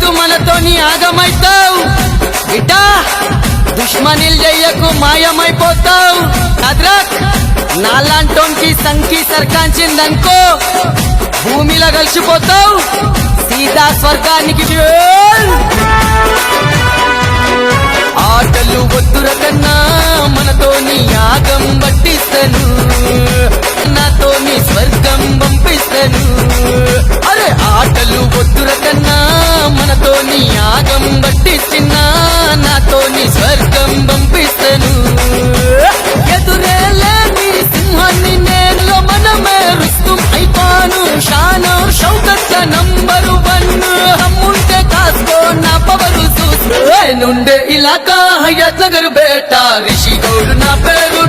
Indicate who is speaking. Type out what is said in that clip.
Speaker 1: వద్దు మనతోని ఆగమైతావు. ఇటా దుష్మనిల్ జయ్యకు మాయమైపోతావు. అద్రక్ నాలాంటోనికి సంఖ్య సర్కాంచిందనుకో. భూమిలో కలిసిపోతావు. సీతా స్వర్గానికి మనతోని పట్టిస్తున్నా నాతో నీ స్వర్గం పంపిస్తాను. ఎదురే లేని సింహాన్ని నేను మనమే రుస్తుం అయిపోను. షాను షౌకట్ల నంబరు వన్. హమ్ముంటే కాసుకో నా పవరు చూసుకో నుండే ఇలాకా హయాత్ నగర్ బేట రిషి గౌడు నా పేరు